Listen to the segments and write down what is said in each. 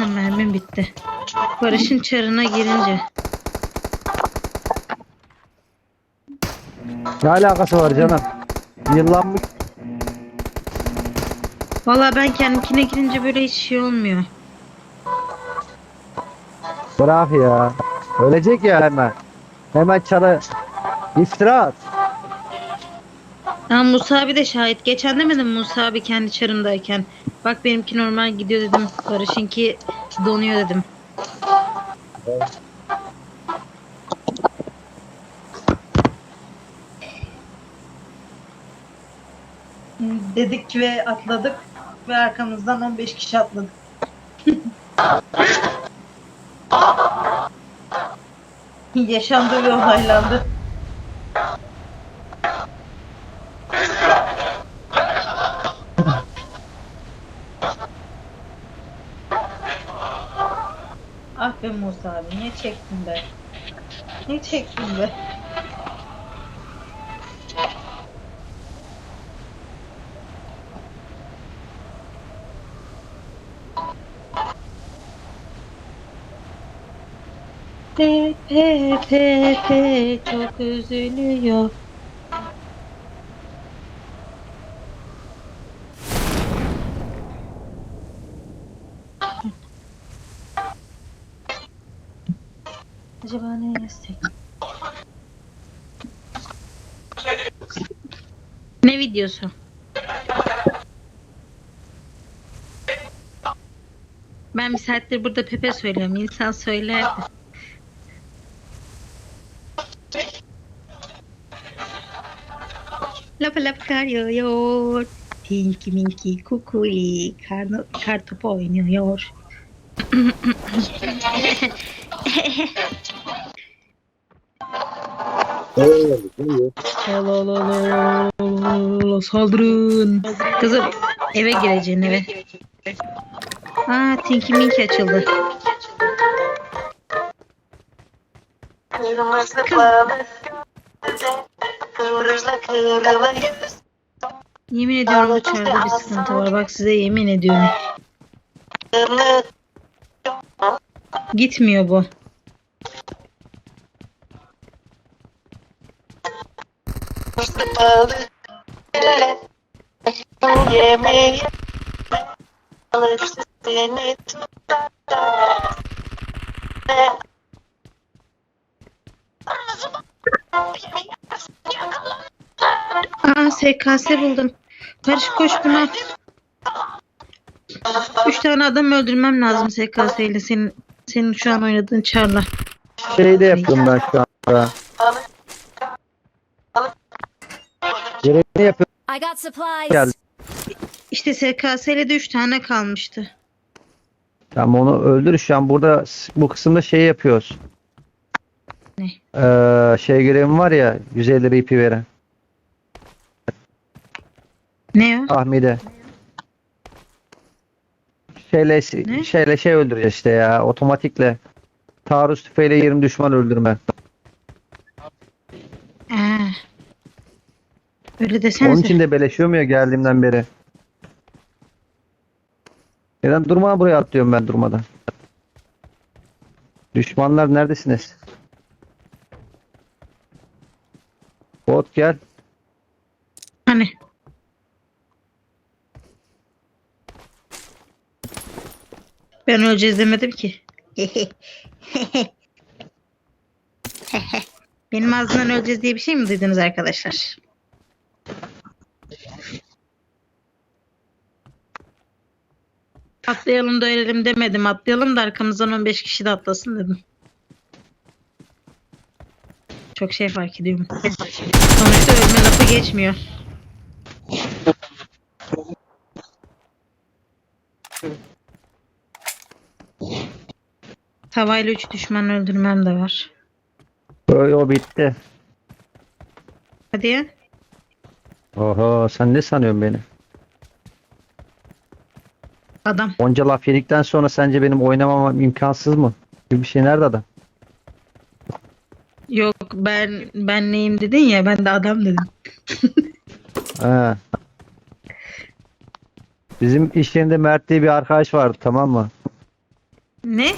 Aa mermim bitti. Barış'ın çarına girince. Ne alakası var canım? Yıllanmış. Valla ben kendimkine girince böyle hiç şey olmuyor. Bırak ya. Ölecek ya hemen. Hemen çara iftira at. Aa, Musa abi de şahit. Geçen demedim Musa abi kendi çarındayken. Bak benimki normal gidiyor dedim. Barış'ınki donuyor dedim. Dedik ve atladık ve arkamızdan 15 kişi atladı. Yaşandı ve olaylandı. Ah be Musa abi niye çektin be? Niye çektin be? Pe pe pe pe çok üzülüyor. Acaba ne yesek? Ne videosu? Ben bir saattir burada Pepe söylüyorum. İnsan söylerdi. Lapa lapa kar yağıyor. Tinky minky kukuli. Kar, kar topu oynuyor. La la la la la saldırın. Kızım eve gireceksin eve. Aa Tinky Minky açıldı. Yüz Yemin ediyorum bu çarda bir sıkıntı var. Bak size yemin ediyorum. Gitmiyor bu. balık Yemeği seni tutar Aa SKS buldum. Barış koş buna. Üç tane adam öldürmem lazım SKS ile senin senin şu an oynadığın çarla. Şey de yapıyorum ben şu anda. Gereğini yapıyorum. I got supplies. Geldi. İşte SKS ile de üç tane kalmıştı. Tamam onu öldür şu an burada s- bu kısımda şey yapıyoruz. Ne? Ee, şey görevim var ya 150 lira ipi veren. Ne o? Ahmet'e. Şeyle, Ne? şeyle şey öldüreceğiz işte ya otomatikle. Taarruz tüfeğiyle 20 düşman öldürme. Aa. Öyle Onun desenize. için de beleşiyorum ya geldiğimden beri. Neden durmadan buraya atlıyorum ben durmadan. Düşmanlar neredesiniz? Bot gel. Hani? Ben öleceğiz demedim ki. Benim ağzımdan öleceğiz diye bir şey mi duydunuz arkadaşlar? Atlayalım da ölelim demedim. Atlayalım da arkamızdan 15 kişi de atlasın dedim. Çok şey fark ediyorum. Sonuçta ölme lafı geçmiyor. Tavayla 3 düşman öldürmem de var. O, o bitti. Hadi ya. Oho sen ne sanıyorsun beni? Adam. Onca laf yedikten sonra sence benim oynamamam imkansız mı? Bir şey nerede adam? Yok ben ben neyim dedin ya ben de adam dedim. He. Bizim iş yerinde Mert diye bir arkadaş vardı tamam mı? Ne?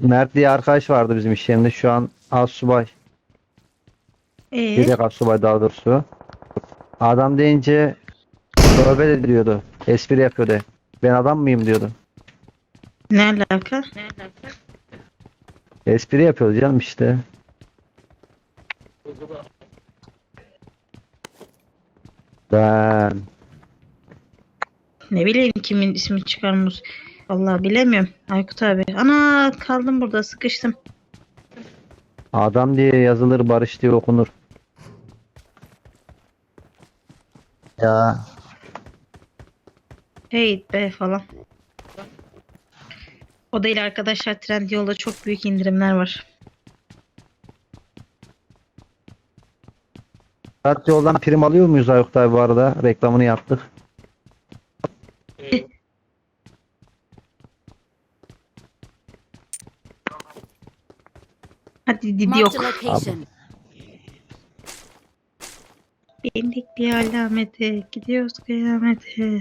Mert diye arkadaş vardı bizim iş yerinde. Şu an assubay. Ee, Yedek assubay daha doğrusu. Adam deyince tövbe de diyordu. Espri yapıyordu. Ben adam mıyım diyordu. ne alaka? Espri yapıyordu canım işte. Ben Ne bileyim kimin ismi çıkarmış. Vallahi bilemiyorum. Aykut abi. Ana kaldım burada sıkıştım. adam diye yazılır barış diye okunur. Ya Hey be falan. O değil arkadaşlar Trendyol'da çok büyük indirimler var. Saat yoldan prim alıyor muyuz Aykut abi bu arada? Reklamını yaptık. Hadi Didi Marked yok. location. Bindik bir alamete. Gidiyoruz kıyamete.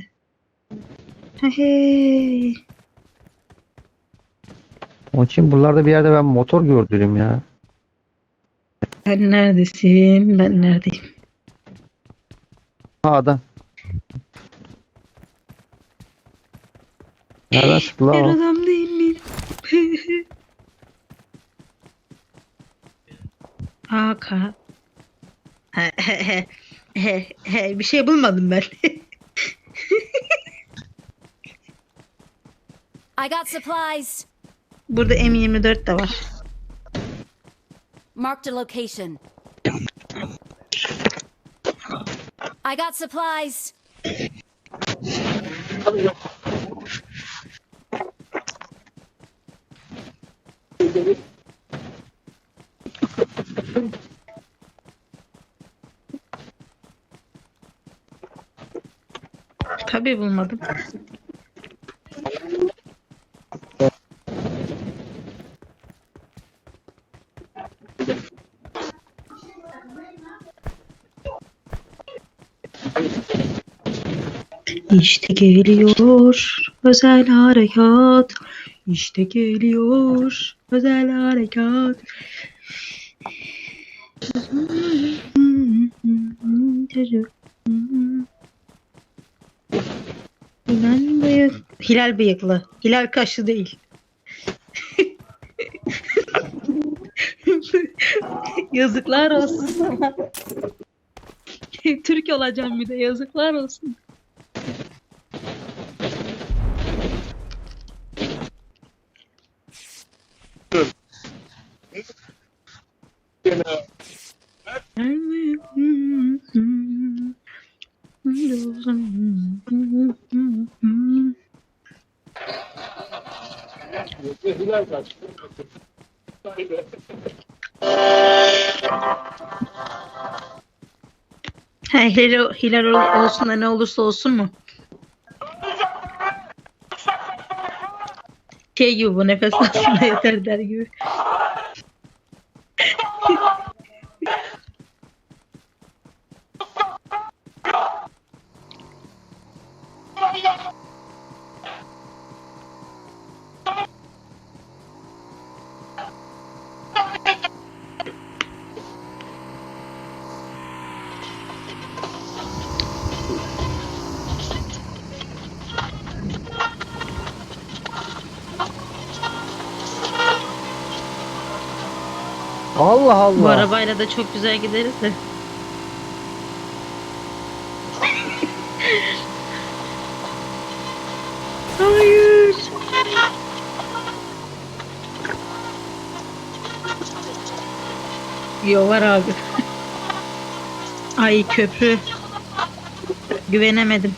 Hey. Onun için buralarda bir yerde ben motor gördüm ya. Sen neredesin? Ben neredeyim? Ha adam. Nereden çıktı lan Bir o? adam değil miyim? Aka. He, he, he. He, he, bir şey bulmadım ben. I got supplies. Burada M24 de var. Marked a location. I got supplies. Tabii bulmadım. İşte geliyor özel harekat. İşte geliyor özel harekat. Hilal bıyık. Hilal bıyıklı. Hilal kaşlı değil. Yazıklar olsun sana. Türk olacağım bir de yazıklar olsun. Ha, hilal, hilal ol- olsun da ne olursa olsun mu? Şey gibi bu nefes alsın da yeter der gibi. Allah Allah. Bu arabayla da çok güzel gideriz de. Hayır. Yo var abi. Ay köprü. Güvenemedim.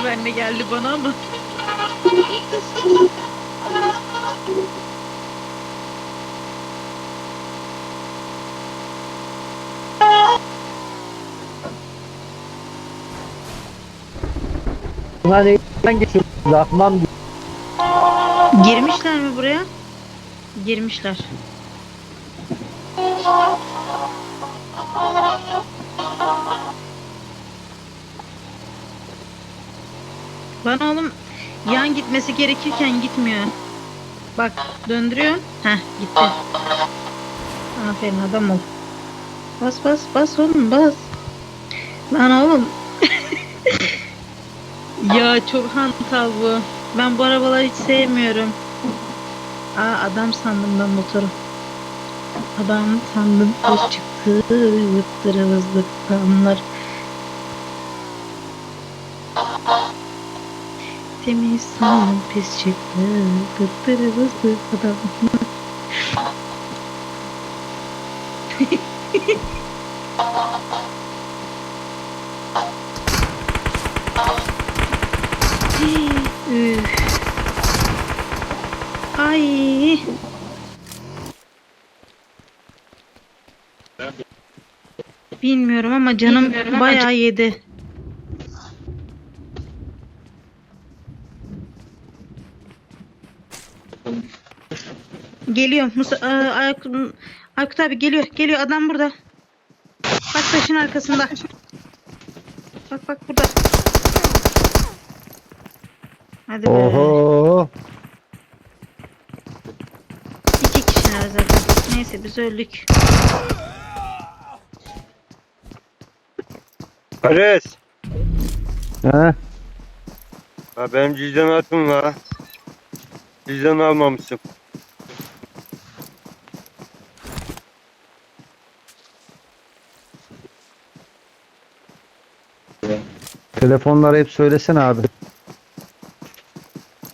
Güvenli geldi bana ama. Buna neyden geçiyor? Rahman Girmişler mi buraya? Girmişler. Lan oğlum yan gitmesi gerekirken gitmiyor. Bak döndürüyorsun. Heh gitti. Aferin adam ol. Bas bas bas oğlum bas. Lan oğlum. ya çok hantal bu. Ben bu arabaları hiç sevmiyorum. Aa adam sandım ben motoru. Adam sandım kuş çıktı. Vıttırı vızlıktanlar. Temiz sandım pis çıktı. Vıttırı vızlık adam. Üf. Ay. Bilmiyorum ama canım bayağı yedi. Geliyor Musa Aa, Aykut, Aykut abi geliyor geliyor adam burada. Bak taşın arkasında. Bak bak burada. Hadi be. Oho. İki kişiler zaten. Neyse biz öldük. Ares. He? Ha benim cüzdanı atın la. Cüzdanı almamışsın. Telefonları hep söylesene abi.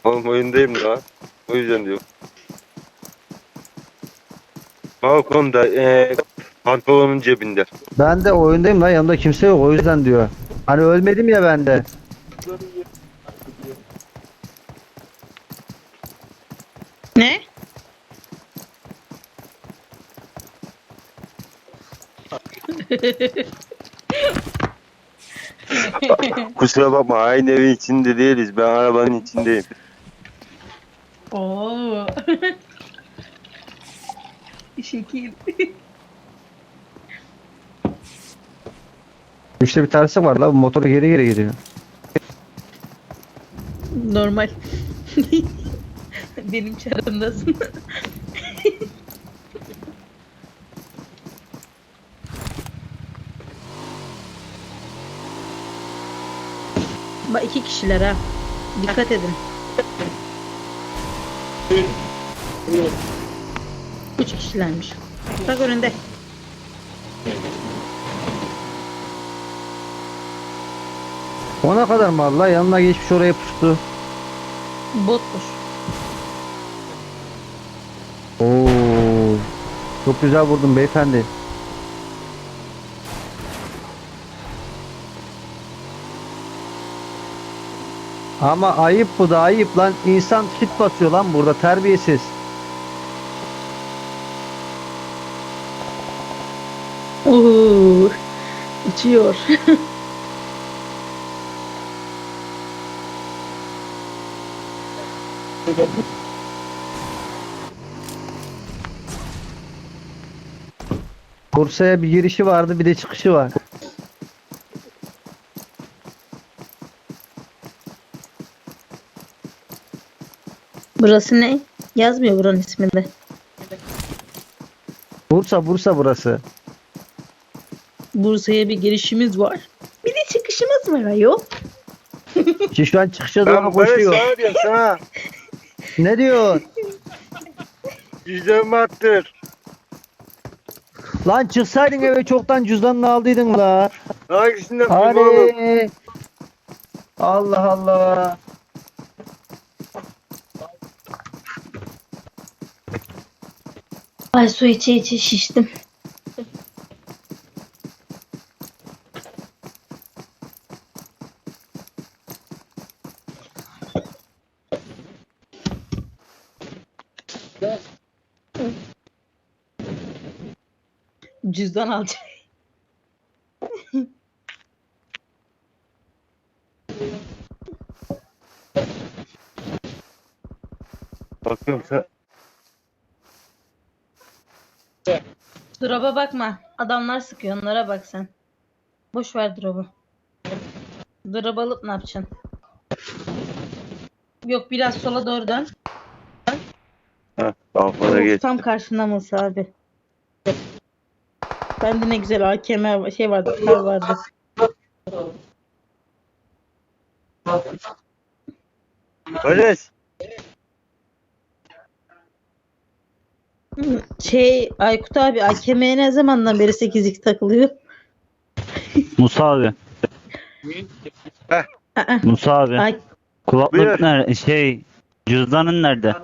Oğlum oyundayım da. O yüzden diyor. Balkonda eee pantolonun cebinde. Ben de oyundayım lan yanımda kimse yok o yüzden diyor. Hani ölmedim ya ben de. Ne? Kusura bakma aynı evin içinde değiliz. Ben arabanın içindeyim. Oo. Şekil. İşte bir tersi var la bu motoru geri geri gidiyor. Normal. Benim çarımdasın. Bak iki kişiler ha. Dikkat edin. Üç kişilermiş. Bak önünde. Ona kadar mı Allah yanına geçmiş oraya puştu. Botmuş. Oo. Çok güzel vurdun beyefendi. Ama ayıp bu da ayıp lan. İnsan hit basıyor lan burada terbiyesiz. Oo. Uçuyor. Bursa'ya bir girişi vardı bir de çıkışı var. Burası ne? Yazmıyor buranın isminde. Bursa Bursa burası. Bursa'ya bir girişimiz var. Bir de çıkışımız var ayol. Ki şu an çıkışa doğru Lan böyle koşuyor. sana. Ne diyor? Cüzdanımı attır. Lan çıksaydın eve çoktan cüzdanını aldıydın la. Hangisinden kullanalım? Hani. Allah Allah. Ay su içe içe şiştim. Cüzdan alacak. Bakıyorum sen. Drop'a bakma. Adamlar sıkıyor. Onlara bak sen. Boş ver drop'u. Drop alıp ne yapacaksın? Yok biraz sola doğru dön. Heh, Of, geç. tam karşında Musa abi. Bende ne güzel AKM şey vardı, kar vardı. Polis. Şey Aykut abi AKM'ye ne zamandan beri 8x takılıyor? Musa abi. Aa, Musa abi. Ay, Kulaklık Buyur. nerede? Şey cüzdanın nerede?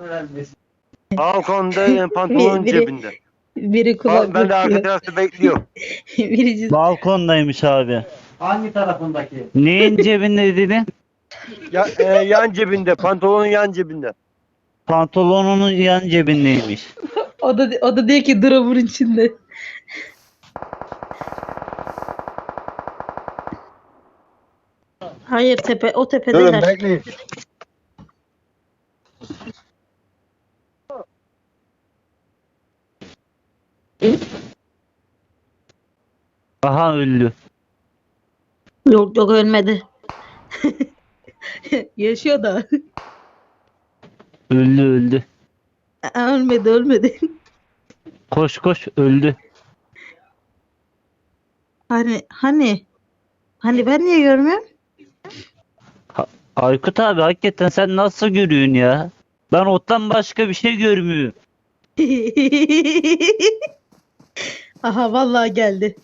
Balkonda e, pantolonun Biri- cebinde. biri Al, kulaklık ben de arka diyor. tarafta bekliyorum. biri cüz- Balkondaymış abi. Hangi tarafındaki? Neyin cebinde dedin? Ya, e, yan cebinde. Pantolonun yan cebinde. Pantolonunun yan cebindeymiş. O da o da diyor ki drop'un içinde. Hayır tepe o Durun tepedeler. bekleyin. Aha öldü. Yok yok ölmedi. Yaşıyor da. Öldü öldü. Ölmedi ölmedi. Koş koş öldü. Hani hani hani ben niye görmüyorum? Aykut abi hakikaten sen nasıl görüyorsun ya? Ben ottan başka bir şey görmüyorum. Aha vallahi geldi.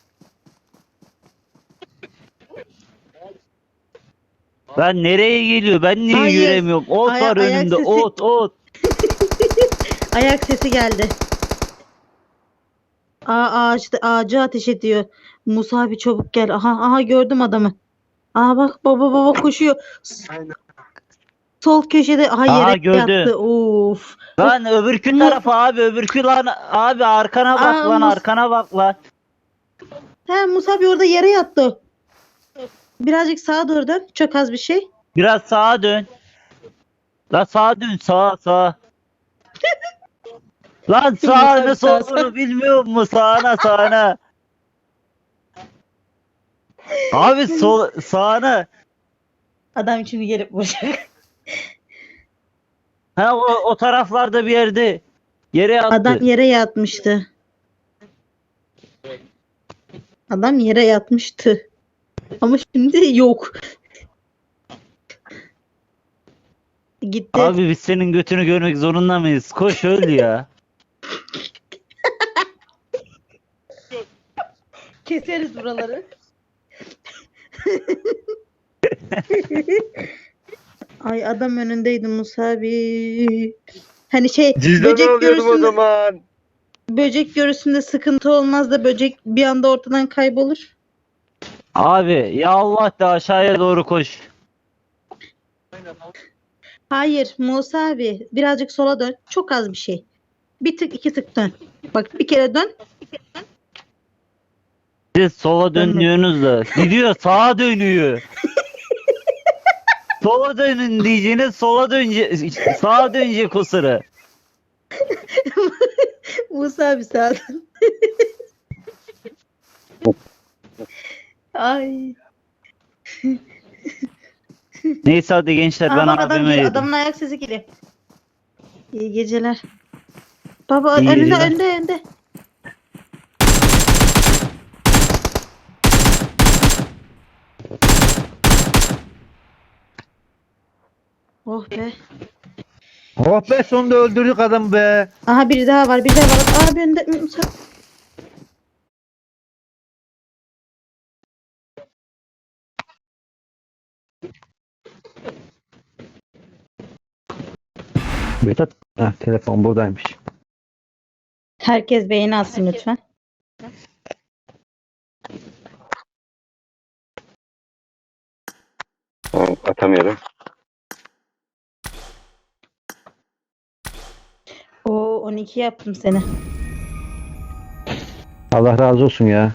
Ben nereye geliyor? Ben niye Hayır. göremiyorum? Ot Aya- var ayak önümde. sesi. Ot ot. Ayak sesi geldi. Aa ağaçta ağacı ateş ediyor. Musa abi çabuk gel. Aha aha gördüm adamı. Aa bak baba baba koşuyor. Sol köşede aha yere gördüm. yattı. Of. Lan öbürkü tarafa abi öbürkü lan abi arkana bak Aa, lan Mus- arkana bak lan. He Musa abi orada yere yattı. Birazcık sağa doğru dön. Çok az bir şey. Biraz sağa dön. La sağa dön sağa sağa. Lan sağa, sağa. olduğunu bilmiyor mu sağına sağına. Abi sol sağına. Adam şimdi gelip vuracak. Ha o, o taraflarda bir yerde yere yattı. Adam yere yatmıştı. Adam yere yatmıştı. Ama şimdi yok. Gitti. Abi biz senin götünü görmek zorunda mıyız? Koş öl ya. Keseriz buraları. Ay adam önündeydi Musa abi. Hani şey Cüzdanı böcek alıyordum o zaman. böcek görüsünde sıkıntı olmaz da böcek bir anda ortadan kaybolur. Abi ya Allah da aşağıya doğru koş. Hayır Musa abi birazcık sola dön. Çok az bir şey. Bir tık iki tık dön. Bak bir kere dön. Siz sola dön diyorsunuz da gidiyor sağa dönüyor. sola dönün diyeceğiniz sola dönce sağa dönecek o sıra. Musa abi sağa dön. Ay. Neyse hadi gençler ben adam abime yedim. Adamın ayak sesi geliyor. İyi geceler. Baba İyi önünde geceler. önünde önünde. Oh be. Oh be sonunda öldürdük adamı be. Aha biri daha var. Biri daha var. Abi önünde. Musa. Vedat. Heh, telefon buradaymış. Herkes beğeni atsın lütfen. Tamam, atamıyorum. Oo 12 yaptım seni. Allah razı olsun ya.